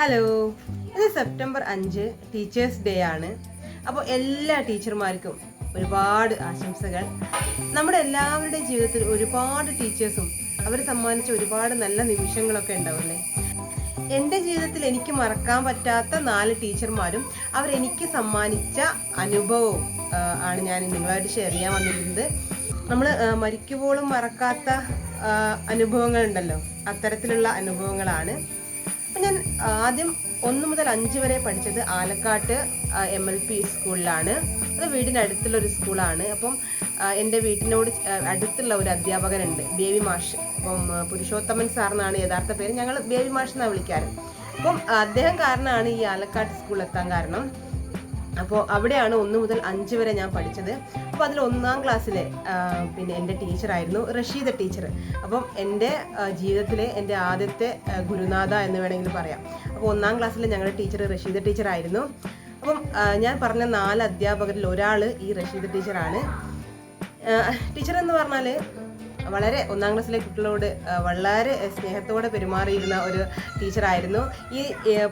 Hello ഇത് September അഞ്ച് teachers day ആണ്. അപ്പോൾ എല്ലാ ടീച്ചർമാർക്കും ഒരുപാട് ആശംസകൾ. നമ്മുടെ എല്ലാവരുടെയും ജീവിതത്തിൽ ഒരുപാട് ടീച്ചേഴ്സും അവർ സമ്മാനിച്ച ഒരുപാട് നല്ല നിമിഷങ്ങളൊക്കെ ഉണ്ടാവില്ലേ എന്റെ ജീവിതത്തിൽ എനിക്ക് മറക്കാൻ പറ്റാത്ത നാല് ടീച്ചർമാരും അവരെനിക്ക് സമ്മാനിച്ച അനുഭവവും ആണ് ഞാൻ നിങ്ങളായിട്ട് ഷെയർ ചെയ്യാൻ വന്നിരുന്നത് നമ്മൾ മരിക്കുമ്പോഴും മറക്കാത്ത അനുഭവങ്ങളുണ്ടല്ലോ. അത്തരത്തിലുള്ള അനുഭവങ്ങളാണ്. അപ്പം ഞാൻ ആദ്യം ഒന്ന് മുതൽ അഞ്ച് വരെ പഠിച്ചത് ആലക്കാട്ട് എം എൽ പി സ്കൂളിലാണ്. അത് വീടിനടുത്തുള്ളൊരു സ്കൂളാണ്. അപ്പം എന്റെ വീട്ടിനോട് അടുത്തുള്ള ഒരു അധ്യാപകനുണ്ട്. ബേബി മാഷ്. അപ്പം പുരുഷോത്തമൻ സാർ എന്നാണ് യഥാർത്ഥ പേര്. ഞങ്ങൾ ബേബി മാഷ് എന്നാണ് വിളിക്കാറ്. അപ്പം അദ്ദേഹം കാരണമാണ് ഈ ആലക്കാട്ട് സ്കൂളിൽ എത്താൻ കാരണം. അപ്പോൾ അവിടെയാണ് ഒന്ന് മുതൽ അഞ്ച് വരെ ഞാൻ പഠിച്ചത്. അപ്പോൾ അതിൽ ഒന്നാം ക്ലാസ്സിലെ പിന്നെ എന്റെ ടീച്ചറായിരുന്നു റഷീദ ടീച്ചർ അപ്പം എന്റെ ജീവിതത്തിലെ എന്റെ ആദ്യത്തെ ഗുരുനാഥ എന്ന് വേണമെങ്കിൽ പറയാം. അപ്പോൾ ഒന്നാം ക്ലാസ്സിലെ ഞങ്ങളുടെ ടീച്ചർ റഷീദ ടീച്ചറായിരുന്നു. അപ്പം ഞാൻ പറഞ്ഞ നാല് അധ്യാപകരിൽ ഒരാൾ ഈ റഷീദ ടീച്ചറാണ്. ടീച്ചർ എന്ന് പറഞ്ഞാൽ വളരെ ഒന്നാം ക്ലാസ്സിലെ കുട്ടികളോട് വളരെ സ്നേഹത്തോടെ പെരുമാറിയിരുന്ന ഒരു ടീച്ചറായിരുന്നു. ഈ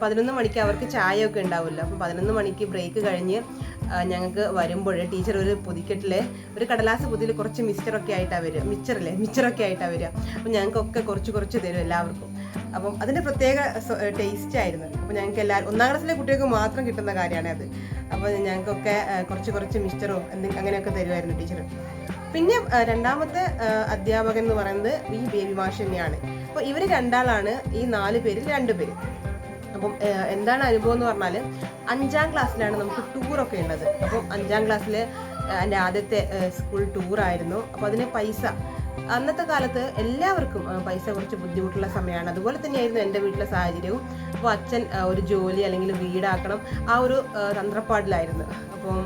പതിനൊന്ന് മണിക്ക് അവർക്ക് ചായയൊക്കെ ഉണ്ടാവുമല്ലോ. അപ്പം പതിനൊന്ന് മണിക്ക് ബ്രേക്ക് കഴിഞ്ഞ് ഞങ്ങൾക്ക് വരുമ്പോൾ ടീച്ചർ ഒരു പൊതിക്കെട്ടിലെ ഒരു കടലാസ് പൊതിയിൽ കുറച്ച് മിക്സ്ചറൊക്കെ ആയിട്ടാണ് വരിക. മിച്ചറല്ലേ? മിച്ചറൊക്കെ ആയിട്ടാണ് വരിക. അപ്പം ഞങ്ങൾക്കൊക്കെ കുറച്ച് കുറച്ച് തരും എല്ലാവർക്കും. അപ്പം അതിന്റെ പ്രത്യേക ടേസ്റ്റ് ആയിരുന്നു. അപ്പം ഞങ്ങൾക്ക് എല്ലാവരും ഒന്നാം ക്ലാസ്സിലെ കുട്ടികൾക്ക് മാത്രം കിട്ടുന്ന കാര്യമാണ് അത്. അപ്പോൾ ഞങ്ങൾക്കൊക്കെ കുറച്ച് കുറച്ച് മിക്സ്ചറും എന്തെങ്കിലും അങ്ങനെയൊക്കെ തരുമായിരുന്നു ടീച്ചർ പിന്നെ രണ്ടാമത്തെ അധ്യാപകൻ എന്ന് പറയുന്നത് ഈ ബേബി മാഷ് തന്നെയാണ്. അപ്പോൾ ഇവർ രണ്ടാളാണ് ഈ നാല് പേരിൽ രണ്ട് പേര്. അപ്പം എന്താണ് അനുഭവം എന്ന് പറഞ്ഞാൽ അഞ്ചാം ക്ലാസ്സിലാണ് നമുക്ക് ടൂറൊക്കെ ഉള്ളത്. അപ്പം അഞ്ചാം ക്ലാസ്സിൽ എന്റെ ആദ്യത്തെ സ്കൂൾ സ്കൂൾ ടൂറായിരുന്നു അപ്പോൾ അതിന് പൈസ അന്നത്തെ കാലത്ത് എല്ലാവർക്കും പൈസ കുറച്ച് ബുദ്ധിമുട്ടുള്ള സമയമാണ്. അതുപോലെ തന്നെയായിരുന്നു എന്റെ വീട്ടിലെ സാഹചര്യവും. അപ്പോൾ അച്ഛൻ ഒരു ജോലി അല്ലെങ്കിൽ വീടാക്കണം ആ ഒരു തന്ത്രപ്പാടിലായിരുന്നു. അപ്പം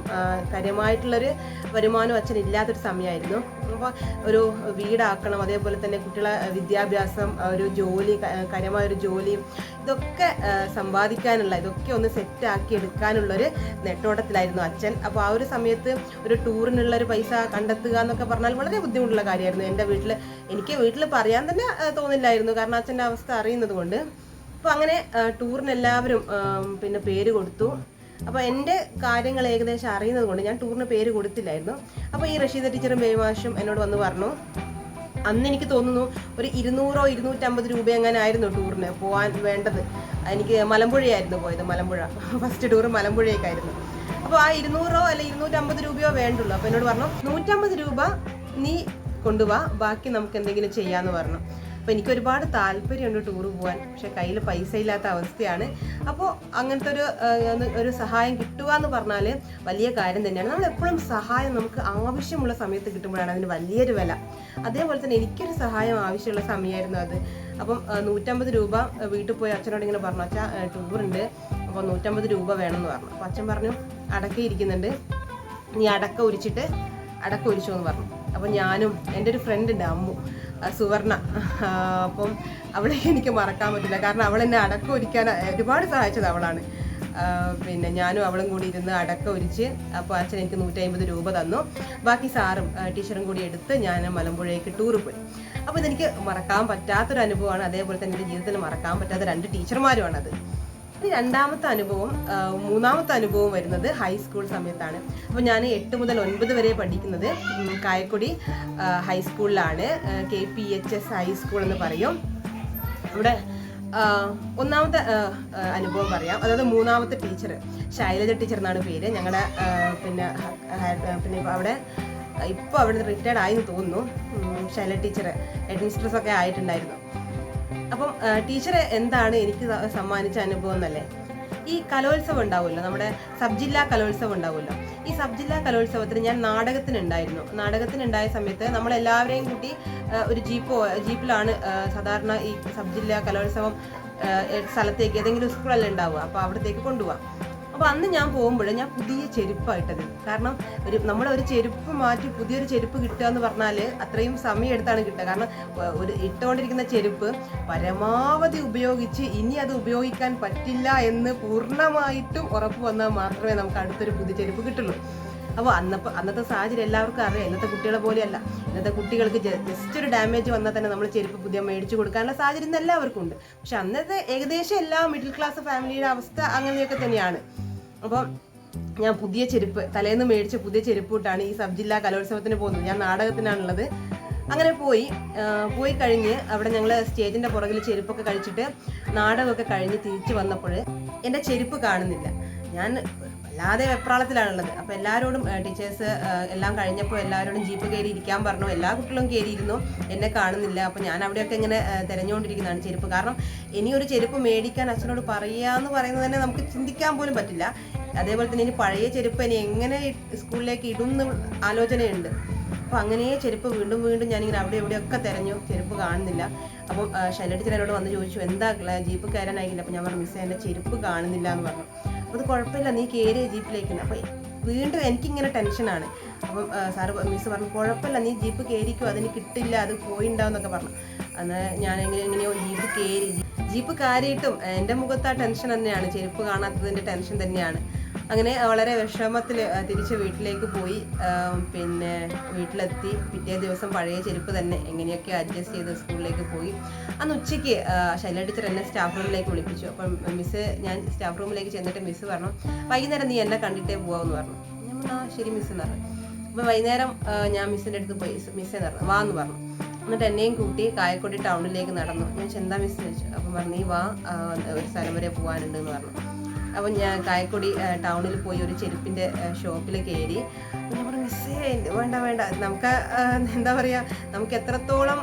കാര്യമായിട്ടുള്ളൊരു വരുമാനം അച്ഛൻ ഇല്ലാത്തൊരു സമയമായിരുന്നു. അപ്പോൾ ഒരു വീടാക്കണം അതേപോലെ തന്നെ കുട്ടികളെ വിദ്യാഭ്യാസം ഒരു ജോലി കാര്യമായൊരു ജോലിയും ഇതൊക്കെ സമ്പാദിക്കാനുള്ള ഇതൊക്കെ ഒന്ന് സെറ്റാക്കി എടുക്കാനുള്ളൊരു നെട്ടോട്ടത്തിലായിരുന്നു അച്ഛൻ. അപ്പോൾ ആ ഒരു സമയത്ത് ഒരു ടൂറിനുള്ള ഒരു പൈസ കണ്ടെത്തുക എന്നൊക്കെ പറഞ്ഞാൽ വളരെ ബുദ്ധിമുട്ടുള്ള കാര്യമായിരുന്നു എന്റെ വീട്ടിൽ എനിക്ക് വീട്ടിൽ പറയാൻ തന്നെ തോന്നില്ലായിരുന്നു. കാരണം അച്ഛന്റെ അവസ്ഥ അറിയുന്നത് കൊണ്ട്. അപ്പോൾ അങ്ങനെ ടൂറിന് എല്ലാവരും പിന്നെ പേര് കൊടുത്തു. അപ്പോൾ എന്റെ കാര്യങ്ങൾ ഏകദേശം അറിയുന്നത് കൊണ്ട് ഞാൻ ടൂറിന് പേര് കൊടുത്തില്ലായിരുന്നു. അപ്പോൾ ഈ റഷീദ ടീച്ചറും ബേമാഷും എന്നോട് വന്ന് പറഞ്ഞു അന്ന് എനിക്ക് തോന്നുന്നു ഒരു ഇരുന്നൂറോ ഇരുന്നൂറ്റമ്പത് രൂപ എങ്ങനെ ആയിരുന്നു ടൂറിന് പോകാൻ വേണ്ടത്. എനിക്ക് മലമ്പുഴയായിരുന്നു പോയത് മലമ്പുഴ. First tour മലമ്പുഴയൊക്കെയായിരുന്നു. അപ്പോൾ ആ ഇരുന്നൂറോ അല്ലെ ഇരുന്നൂറ്റമ്പത് രൂപയോ വേണ്ടുള്ളൂ. അപ്പോൾ എന്നോട് പറഞ്ഞു നൂറ്റമ്പത് രൂപ നീ കൊണ്ടുപോവാ ബാക്കി നമുക്ക് എന്തെങ്കിലും ചെയ്യാമെന്ന് പറഞ്ഞു. അപ്പോൾ എനിക്ക് ഒരുപാട് താല്പര്യമുണ്ട് ടൂർ പോകാൻ പക്ഷെ കയ്യിൽ പൈസ ഇല്ലാത്ത അവസ്ഥയാണ്. അപ്പോൾ അങ്ങനത്തെ ഒരു ഒരു സഹായം കിട്ടുക എന്ന് പറഞ്ഞാൽ വലിയ കാര്യം തന്നെയാണ്. നമ്മൾ എപ്പോഴും സഹായം നമുക്ക് ആവശ്യമുള്ള സമയത്ത് കിട്ടുമ്പോഴാണ് അതിന് വലിയൊരു വില. അതേപോലെ തന്നെ എനിക്കൊരു സഹായം ആവശ്യമുള്ള സമയമായിരുന്നു അത്. അപ്പം നൂറ്റമ്പത് രൂപ വീട്ടിൽ പോയി അച്ഛനോട് ഇങ്ങനെ പറഞ്ഞു അച്ഛാ ടൂറുണ്ട് അപ്പോൾ നൂറ്റമ്പത് രൂപ വേണമെന്ന് പറഞ്ഞു. അപ്പോൾ അച്ഛൻ പറഞ്ഞു അടക്കയിരിക്കുന്നുണ്ട്. നീ അടക്ക ഉരിച്ചിട്ട് അടക്ക ഉരിച്ചു എന്ന് പറഞ്ഞു. അപ്പം ഞാനും എന്റെ ഒരു ഫ്രണ്ട് ഉണ്ട് അമ്മു സുവർണ. അപ്പം അവളെ എനിക്ക് മറക്കാൻ പറ്റില്ല. കാരണം അവൾ എന്നെ അടക്കം ഒരുക്കാൻ ഒരുപാട് സഹായിച്ചത് അവളാണ്. പിന്നെ ഞാനും അവളും കൂടി ഇരുന്ന് അടക്ക ഒരിച്ച് അപ്പോൾ അച്ഛൻ എനിക്ക് നൂറ്റമ്പത് രൂപ തന്നു. ബാക്കി സാറും ടീച്ചറും കൂടി എടുത്ത് ഞാൻ മലമ്പുഴയ്ക്ക് ടൂർ പോയി. അപ്പോൾ ഇതെനിക്ക് മറക്കാൻ പറ്റാത്തൊരു അനുഭവമാണ് അതേപോലെ തന്നെ എന്റെ ജീവിതത്തിൽ മറക്കാൻ പറ്റാത്ത രണ്ട് ടീച്ചർമാരുമാണത്. രണ്ടാമത്തെ അനുഭവം മൂന്നാമത്തെ അനുഭവം വരുന്നത് ഹൈസ്കൂൾ സമയത്താണ്. അപ്പോൾ ഞാൻ എട്ട് മുതൽ ഒൻപത് വരെ പഠിക്കുന്നത് Kayakkodi ഹൈസ്കൂളിലാണ് K P H S high school എന്ന് പറയും. അവിടെ ഒന്നാമത്തെ അനുഭവം പറയാം. അതായത് മൂന്നാമത്തെ ടീച്ചർ ശൈലജ ടീച്ചർ എന്നാണ് പേര്. ഞങ്ങളുടെ പിന്നെ പിന്നെ അവിടെ ഇപ്പോൾ അവിടെ റിട്ടയർഡ് ആയി എന്ന് തോന്നുന്നു. Shaila Shailaja teacher head mistress ഒക്കെ ആയിട്ടുണ്ടായിരുന്നു. അപ്പം ടീച്ചർ എന്താണ് എനിക്ക് സമ്മാനിച്ച അനുഭവം എന്നല്ലേ? ഈ കലോത്സവം ഉണ്ടാവുമല്ലോ നമ്മുടെ സബ് ജില്ലാ കലോത്സവം ഉണ്ടാവുമല്ലോ. ഈ സബ് ജില്ലാ കലോത്സവത്തിന് ഞാൻ നാടകത്തിനുണ്ടായിരുന്നു. നാടകത്തിനുണ്ടായ സമയത്ത് നമ്മളെല്ലാവരെയും കൂട്ടി ഒരു ജീപ്പോ ജീപ്പിലാണ് സാധാരണ ഈ സബ് ജില്ലാ കലോത്സവം സ്ഥലത്തേക്ക് ഏതെങ്കിലും സ്കൂളല്ലേ ഉണ്ടാവുക. അപ്പോൾ അവിടത്തേക്ക് കൊണ്ടുപോകാം അപ്പോൾ അന്ന് ഞാൻ പോകുമ്പോൾ ഞാൻ പുതിയ ചെരുപ്പായിട്ടത്. കാരണം ഒരു നമ്മളെ ഒരു ചെരുപ്പ് മാറ്റി പുതിയൊരു ചെരുപ്പ് കിട്ടുക എന്ന് പറഞ്ഞാൽ അത്രയും സമയം എടുത്താണ് കിട്ടുക. കാരണം ഒരു ഇട്ടുകൊണ്ടിരിക്കുന്ന ചെരുപ്പ് പരമാവധി ഉപയോഗിച്ച് ഇനി അത് ഉപയോഗിക്കാൻ പറ്റില്ല എന്ന് പൂർണമായിട്ടും ഉറപ്പ് വന്നാൽ മാത്രമേ നമുക്ക് അടുത്തൊരു പുതിയ ചെരുപ്പ് കിട്ടുള്ളൂ. അപ്പോൾ അന്നപ്പോൾ അന്നത്തെ സാഹചര്യം എല്ലാവർക്കും അറിയാം. ഇന്നത്തെ കുട്ടികളെ പോലെയല്ല. ഇന്നത്തെ കുട്ടികൾക്ക് ജസ്റ്റ് ഒരു ഡാമേജ് വന്നാൽ തന്നെ നമ്മൾ ചെരുപ്പ് പുതിയ മേടിച്ചു കൊടുക്കാനുള്ള സാഹചര്യം ഇന്ന് എല്ലാവർക്കും ഉണ്ട്. പക്ഷെ അന്നത്തെ ഏകദേശം എല്ലാ മിഡിൽ ക്ലാസ് ഫാമിലിയുടെ അവസ്ഥ അങ്ങനെയൊക്കെ തന്നെയാണ്. അപ്പം ഞാൻ പുതിയ ചെരുപ്പ് തലേന്ന് മേടിച്ച പുതിയ ചെരുപ്പ് ഇട്ടാണ് ഈ സബ് ജില്ലാ കലോത്സവത്തിന് പോകുന്നത്. ഞാൻ നാടകത്തിനാണുള്ളത്. അങ്ങനെ പോയി പോയി കഴിഞ്ഞ് അവിടെ ഞങ്ങൾ സ്റ്റേജിന്റെ പുറകിൽ ചെരുപ്പൊക്കെ കഴിച്ചിട്ട് നാടകമൊക്കെ കഴിഞ്ഞ് തിരിച്ചു വന്നപ്പോൾ എന്റെ ചെരുപ്പ് കാണുന്നില്ല. ഞാൻ വല്ലാതെ വെപ്രാളത്തിലാണുള്ളത്. അപ്പോൾ എല്ലാവരോടും ടീച്ചേഴ്സ് എല്ലാം കഴിഞ്ഞപ്പോൾ എല്ലാവരോടും ജീപ്പ് കയറി ഇരിക്കാൻ പറഞ്ഞു. എല്ലാ കുട്ടികളും കയറിയിരുന്നു. എന്നെ കാണുന്നില്ല. അപ്പോൾ ഞാൻ അവിടെയൊക്കെ ഇങ്ങനെ തിരഞ്ഞുകൊണ്ടിരിക്കുന്നതാണ് ചെരുപ്പ്. കാരണം ഇനിയൊരു ചെരുപ്പ് മേടിക്കാൻ അച്ഛനോട് പറയുക പറയാന്ന് പറയുന്നത് തന്നെ നമുക്ക് ചിന്തിക്കാൻ പോലും പറ്റില്ല. അതേപോലെ തന്നെ ഇനി പഴയ ചെരുപ്പ് ഇനി എങ്ങനെ സ്കൂളിലേക്ക് ഇടും എന്ന് ആലോചനയുണ്ട്. അപ്പോൾ അങ്ങനെ ചെരുപ്പ് വീണ്ടും വീണ്ടും ഞാനിങ്ങനെ അവിടെ ഇവിടെയൊക്കെ തിരഞ്ഞു. ചെരുപ്പ് കാണുന്നില്ല. അപ്പം എന്നോട് വന്ന് ചോദിച്ചു എന്താ ജീപ്പ് കയറാനായില്ല? അപ്പോൾ ഞാൻ പറഞ്ഞു മിസ്സേ എന്റെ ചെരുപ്പ് കാണുന്നില്ല എന്ന് പറഞ്ഞു. അത് കുഴപ്പമില്ല നീ കയറിയ ജീപ്പിലേക്ക്. അപ്പോൾ വീണ്ടും എനിക്കിങ്ങനെ ടെൻഷനാണ്. അപ്പം സാറ് മിസ് പറഞ്ഞു കുഴപ്പമില്ല നീ ജീപ്പ് കയറിക്കോ അതിന് കിട്ടില്ല അത് പോയിണ്ടാവുന്നൊക്കെ പറഞ്ഞു. അന്ന് ഞാൻ എങ്ങനെ എങ്ങനെയോ ജീപ്പ് കയറി ജീപ്പ് കയറിയിട്ടും എന്റെ മുഖത്ത് ആ ടെൻഷൻ തന്നെയാണ് ചെരുപ്പ് കാണാത്തതിന്റെ ടെൻഷൻ തന്നെയാണ്. അങ്ങനെ വളരെ വിഷമത്തിൽ തിരിച്ച് വീട്ടിലേക്ക് പോയി. പിന്നെ വീട്ടിലെത്തി. പിറ്റേ ദിവസം പഴയ ചെരുപ്പ് തന്നെ എങ്ങനെയൊക്കെ അഡ്ജസ്റ്റ് ചെയ്ത് സ്കൂളിലേക്ക് പോയി. അന്ന് ഉച്ചയ്ക്ക് ശൈല ടീച്ചർ എന്നെ സ്റ്റാഫ് റൂമിലേക്ക് വിളിപ്പിച്ചു. അപ്പം മിസ് ഞാൻ സ്റ്റാഫ് റൂമിലേക്ക് ചെന്നിട്ട് മിസ് പറഞ്ഞു വൈകുന്നേരം നീ എന്നെ കണ്ടിട്ടേ പോവാമെന്ന് പറഞ്ഞു. ഞാൻ പറഞ്ഞു, ശരി മിസ് എന്ന് പറഞ്ഞു. അപ്പോൾ വൈകുന്നേരം ഞാൻ മിസ്സിന്റെ അടുത്ത് പോയി മിസ്സേ പറഞ്ഞു വാ എന്ന് പറഞ്ഞു. എന്നിട്ട് എന്നെയും കൂട്ടി കായക്കൊടി ടൗണിലേക്ക് നടന്നു. ഞാൻ ചെന്താ മിസ് ചോദിച്ചു. അപ്പം പറഞ്ഞു നീ വാ ഒരു സ്ഥലം വരെ പോകാനുണ്ട് എന്ന് പറഞ്ഞു. അപ്പം ഞാൻ കായക്കൊടി ടൗണിൽ പോയി ഒരു ചെരുപ്പിന്റെ ഷോപ്പിൽ കയറി ഞാൻ പറഞ്ഞു മിസ്സേ വേണ്ട വേണ്ട. നമുക്ക് എന്താ പറയുക നമുക്ക് എത്രത്തോളം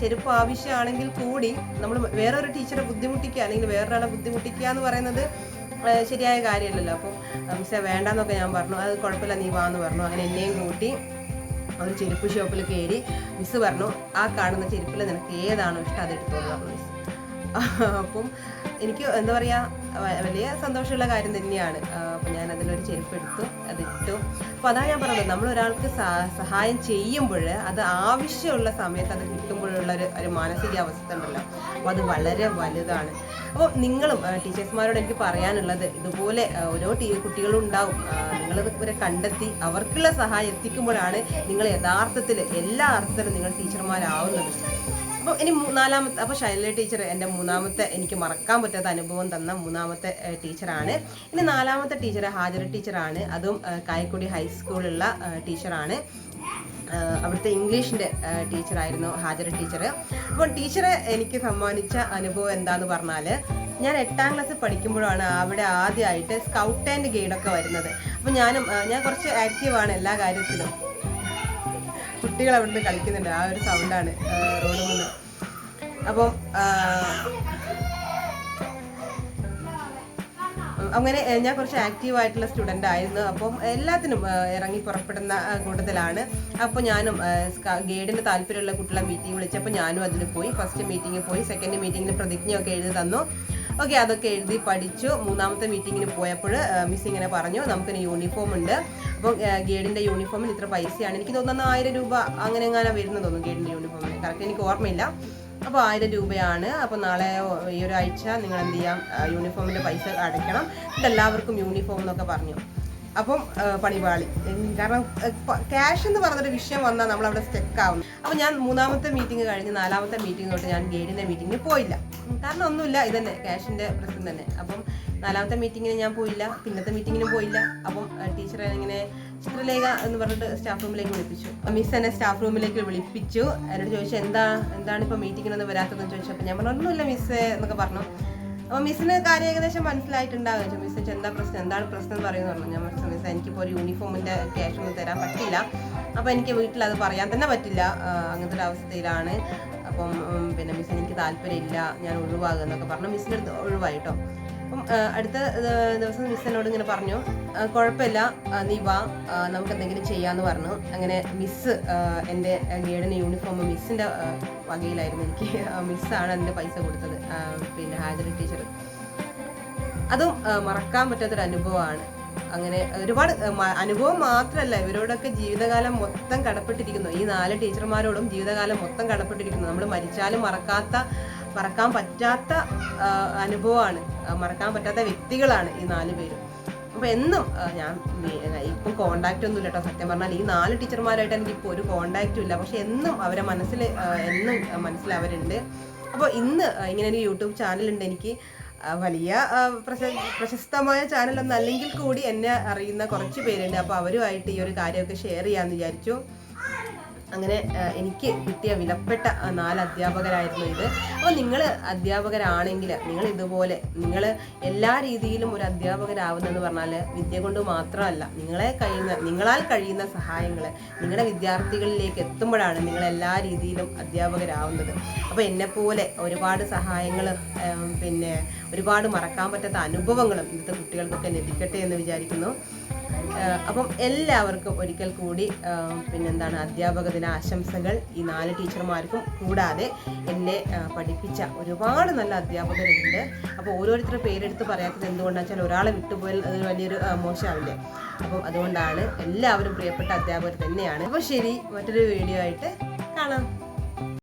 ചെരുപ്പ് ആവശ്യമാണെങ്കിൽ കൂടി നമ്മൾ വേറൊരു ടീച്ചറെ ബുദ്ധിമുട്ടിക്കുക അല്ലെങ്കിൽ വേറൊരാളെ ബുദ്ധിമുട്ടിക്കുക എന്ന് പറയുന്നത് ശരിയായ കാര്യമല്ലല്ലോ. അപ്പം മിസ്സേ വേണ്ടെന്നൊക്കെ ഞാൻ പറഞ്ഞു. അത് കുഴപ്പമില്ല നീ വാന്ന് പറഞ്ഞു. അങ്ങനെ എന്നെയും കൂട്ടി ഒരു ചെരുപ്പ് ഷോപ്പിൽ കയറി മിസ്സ് പറഞ്ഞു ആ കാണുന്ന ചെരുപ്പിൽ നിനക്ക് ഏതാണോ ഇഷ്ടം അത് എടുത്തോളൂ. പറഞ്ഞു അപ്പം എനിക്ക് എന്താ പറയുക വലിയ സന്തോഷമുള്ള കാര്യം തന്നെയാണ്. അപ്പം ഞാൻ അതിലൊരു ചെരുപ്പ് എടുത്തു അതിട്ടു. അപ്പോൾ അതാണ് ഞാൻ പറഞ്ഞത് നമ്മൾ ഒരാൾക്ക് സഹായം ചെയ്യുമ്പോൾ അത് ആവശ്യമുള്ള സമയത്ത് അത് കിട്ടുമ്പോഴുള്ള ഒരു ഒരു മാനസികാവസ്ഥ ഉണ്ടല്ലോ അപ്പോൾ അത് വളരെ വലുതാണ്. അപ്പോൾ നിങ്ങളും ടീച്ചേഴ്സ്മാരോട് എനിക്ക് പറയാനുള്ളത് ഇതുപോലെ ഓരോ ടീ കുട്ടികളും ഉണ്ടാവും നിങ്ങളത് ഇവരെ കണ്ടെത്തി അവർക്കുള്ള സഹായം എത്തിക്കുമ്പോഴാണ് നിങ്ങൾ യഥാർത്ഥത്തിൽ എല്ലാ അർത്ഥത്തിലും നിങ്ങൾ ടീച്ചർമാരാവുന്നത്. അപ്പോൾ ഇനി മൂന്നാലാമത്തെ അപ്പോൾ ശൈല ടീച്ചർ എന്റെ മൂന്നാമത്തെ എനിക്ക് മറക്കാൻ പറ്റാത്ത അനുഭവം തന്ന മൂന്നാമത്തെ ടീച്ചറാണ്. ഇനി നാലാമത്തെ ടീച്ചർ ഹാജർ ടീച്ചറാണ്. അതും കായക്കൊടി ഹൈസ്കൂളിലുള്ള ടീച്ചറാണ്. അവിടുത്തെ ഇംഗ്ലീഷിന്റെ ടീച്ചറായിരുന്നു ഹാജർ ടീച്ചർ അപ്പോൾ ടീച്ചറെ എനിക്ക് സമ്മാനിച്ച അനുഭവം എന്താന്ന് പറഞ്ഞാൽ ഞാൻ എട്ടാം ക്ലാസ്സിൽ പഠിക്കുമ്പോഴാണ് അവിടെ ആദ്യമായിട്ട് സ്കൗട്ട് ആൻഡ് ഗൈഡൊക്കെ വരുന്നത്. അപ്പോൾ ഞാനും ഞാൻ കുറച്ച് ആക്റ്റീവാണ് എല്ലാ കാര്യത്തിലും. കുട്ടികൾ അവിടുന്ന് കളിക്കുന്നുണ്ട്. ആ ഒരു സൗണ്ടാണ് റോഡ് മുന്നിൽ അപ്പം അങ്ങനെ ഞാൻ കുറച്ച് ആക്റ്റീവ് ആയിട്ടുള്ള സ്റ്റുഡന്റ് ആയിരുന്നു. അപ്പം എല്ലാത്തിനും ഇറങ്ങി പുറപ്പെടുന്ന കൂട്ടത്തിലാണ്. അപ്പോൾ ഞാനും ഗൈഡിന് താല്പര്യമുള്ള കുട്ടികളെ മീറ്റിംഗ് വിളിച്ചപ്പോൾ ഞാനും അതിൽ പോയി. ഫസ്റ്റ് മീറ്റിംഗിൽ പോയി. സെക്കൻഡ് മീറ്റിംഗിൽ പ്രതിജ്ഞയൊക്കെ എഴുതി തന്നു. ഓക്കെ അതൊക്കെ എഴുതി പഠിച്ചു. മൂന്നാമത്തെ മീറ്റിങ്ങിന് പോയപ്പോൾ മിസ് ഇങ്ങനെ പറഞ്ഞു നമുക്കിനി യൂണിഫോം ഉണ്ട്. അപ്പം ഗേഡിന്റെ യൂണിഫോമിന് ഇത്ര പൈസയാണ്. എനിക്ക് തോന്നുന്നത് ആയിരം രൂപ അങ്ങനെ എങ്ങനെ വരുന്നത് തോന്നുന്നു ഗേഡിന്റെ യൂണിഫോമിന് കറക്റ്റ് എനിക്ക് ഓർമ്മയില്ല. അപ്പോൾ ആയിരം രൂപയാണ്. അപ്പോൾ നാളെ ഈ ഒരാഴ്ച നിങ്ങൾ എന്ത് ചെയ്യാം? യൂണിഫോമിന്റെ പൈസ അടയ്ക്കണം. എല്ലാവർക്കും യൂണിഫോം എന്നൊക്കെ പറഞ്ഞു. അപ്പം പണിപാളി. കാരണം ക്യാഷ് എന്ന് പറഞ്ഞൊരു വിഷയം വന്നാൽ നമ്മൾ അവിടെ സ്റ്റെക്ക് ആവും അപ്പോൾ ഞാൻ മൂന്നാമത്തെ മീറ്റിംഗ് കഴിഞ്ഞ് നാലാമത്തെ മീറ്റിംഗ് തൊട്ട് ഞാൻ ഗൈഡിന്റെ മീറ്റിങ്ങിന് പോയില്ല. കാരണം ഒന്നുമില്ല ഇതന്നെ ക്യാഷിന്റെ പ്രശ്നം തന്നെ. അപ്പം നാലാമത്തെ മീറ്റിങ്ങിന് ഞാൻ പോയില്ല പിന്നത്തെ മീറ്റിങ്ങിനും പോയില്ല. അപ്പം ടീച്ചറെ ഇങ്ങനെ ചിത്രലേഖ എന്ന് പറഞ്ഞിട്ട് സ്റ്റാഫ് റൂമിലേക്ക് വിളിപ്പിച്ചു. മിസ് എന്നെ സ്റ്റാഫ് റൂമിലേക്ക് വിളിപ്പിച്ചു. എന്നോട് ചോദിച്ചു എന്താ എന്താണ് ഇപ്പോൾ മീറ്റിങ്ങിനൊന്നും വരാത്തതെന്ന് ചോദിച്ചു ചോദിച്ചപ്പോൾ ഞാൻ പറഞ്ഞു ഒന്നുമില്ല മിസ്സേ എന്നൊക്കെ പറഞ്ഞു. അപ്പോൾ മിസ്സിന് കാര്യം ഏകദേശം മനസ്സിലായിട്ടുണ്ടാകും ചോദിച്ചു മിസ് എന്താ പ്രശ്നം? എന്താണ് പ്രശ്നം? എന്ന് പറയുന്നത് പറഞ്ഞു. ഞാൻ പറഞ്ഞു മിസ് എനിക്കിപ്പോൾ ഒരു യൂണിഫോമിന്റെ ക്യാഷ് ഒന്നും തരാൻ പറ്റില്ല അപ്പോൾ എനിക്ക് വീട്ടിൽ അത് പറയാൻ തന്നെ പറ്റില്ല. അങ്ങനത്തെ ഒരു അവസ്ഥയിലാണ്. അപ്പം പിന്നെ മിസ് എനിക്ക് താല്പര്യമില്ല ഞാൻ ഒഴിവാകുക എന്നൊക്കെ പറഞ്ഞു. മിസ്സിന്റെ അടുത്ത് ഒഴിവായി കേട്ടോ അപ്പം അടുത്ത ദിവസം മിസ് എന്നോട് ഇങ്ങനെ പറഞ്ഞു കുഴപ്പമില്ല നീ വാ നമുക്ക് എന്തെങ്കിലും ചെയ്യാമെന്ന് പറഞ്ഞു. അങ്ങനെ മിസ് എന്റെ ഗൈഡിന് യൂണിഫോം മിസ്സിന്റെ വകയിലായിരുന്നു എനിക്ക്. മിസ്സാണ് അതിന്റെ പൈസ കൊടുത്തത് പിന്നെ ഹാജറി ടീച്ചർ അതും മറക്കാൻ പറ്റാത്തൊരു അനുഭവമാണ് അങ്ങനെ ഒരുപാട് അനുഭവം മാത്രമല്ല ഇവരോടൊക്കെ ജീവിതകാലം മൊത്തം കടപ്പെട്ടിരിക്കുന്നു. ഈ നാല് ടീച്ചർമാരോടും ജീവിതകാലം മൊത്തം കടപ്പെട്ടിരിക്കുന്നു. നമ്മൾ മരിച്ചാലും മറക്കാത്ത മറക്കാൻ പറ്റാത്ത അനുഭവമാണ്. മറക്കാൻ പറ്റാത്ത വ്യക്തികളാണ് ഈ നാല് പേരും. അപ്പോൾ എന്നും ഞാൻ ഇപ്പം കോണ്ടാക്റ്റ് ഒന്നും ഇല്ല കേട്ടോ സത്യം പറഞ്ഞാൽ ഈ നാല് ടീച്ചർമാരായിട്ട് എനിക്ക് ഇപ്പോൾ ഒരു കോണ്ടാക്റ്റും ഇല്ല. പക്ഷെ എന്നും അവരെ മനസ്സിൽ എന്നും മനസ്സിൽ അവരുണ്ട്. അപ്പോൾ ഇന്ന് ഇങ്ങനെ ഒരു യൂട്യൂബ് ചാനലുണ്ട് എനിക്ക്. വലിയ പ്രശ- പ്രശസ്തമായ ചാനലൊന്നും അല്ലെങ്കിൽ കൂടി എന്നെ അറിയുന്ന കുറച്ച് പേരുണ്ട്. അപ്പോൾ അവരുമായിട്ട് ഈ ഒരു കാര്യമൊക്കെ ഷെയർ ചെയ്യാമെന്ന് വിചാരിച്ചു. അങ്ങനെ എനിക്ക് കിട്ടിയ വിലപ്പെട്ട നാല് അധ്യാപകരായിരുന്നു ഇത്. അപ്പോൾ നിങ്ങൾ അധ്യാപകരാണെങ്കിൽ നിങ്ങൾ ഇതുപോലെ നിങ്ങൾ എല്ലാ രീതിയിലും ഒരു അധ്യാപകരാവുന്നതെന്ന് പറഞ്ഞാൽ വിദ്യ കൊണ്ട് മാത്രമല്ല നിങ്ങളെ കഴിയുന്ന നിങ്ങളാൽ കഴിയുന്ന സഹായങ്ങൾ നിങ്ങളുടെ വിദ്യാർത്ഥികളിലേക്ക് എത്തുമ്പോഴാണ് നിങ്ങൾ എല്ലാ രീതിയിലും അധ്യാപകരാവുന്നത്. അപ്പോൾ എന്നെപ്പോലെ ഒരുപാട് സഹായങ്ങൾ പിന്നെ ഒരുപാട് മറക്കാൻ പറ്റാത്ത അനുഭവങ്ങളും ഇന്നത്തെ കുട്ടികൾക്കൊക്കെ ലഭിക്കട്ടെ എന്ന് വിചാരിക്കുന്നു. അപ്പം എല്ലാവർക്കും ഒരിക്കൽ കൂടി പിന്നെന്താണ് അധ്യാപക ദിന ആശംസകൾ ഈ നാല് ടീച്ചർമാർക്കും കൂടാതെ എന്നെ പഠിപ്പിച്ച ഒരുപാട് നല്ല അധ്യാപകരുണ്ട്. അപ്പോൾ ഓരോരുത്തരുടെ പേരെടുത്ത് പറയാത്തത് എന്തുകൊണ്ടാണെന്ന് വെച്ചാൽ ഒരാളെ വിട്ടുപോയാൽ അത് വലിയൊരു മോശമാവില്ലേ? അപ്പം അതുകൊണ്ടാണ് എല്ലാവരും പ്രിയപ്പെട്ട അധ്യാപകർ തന്നെയാണ്. അപ്പോൾ ശരി മറ്റൊരു വീഡിയോ ആയിട്ട് കാണാം.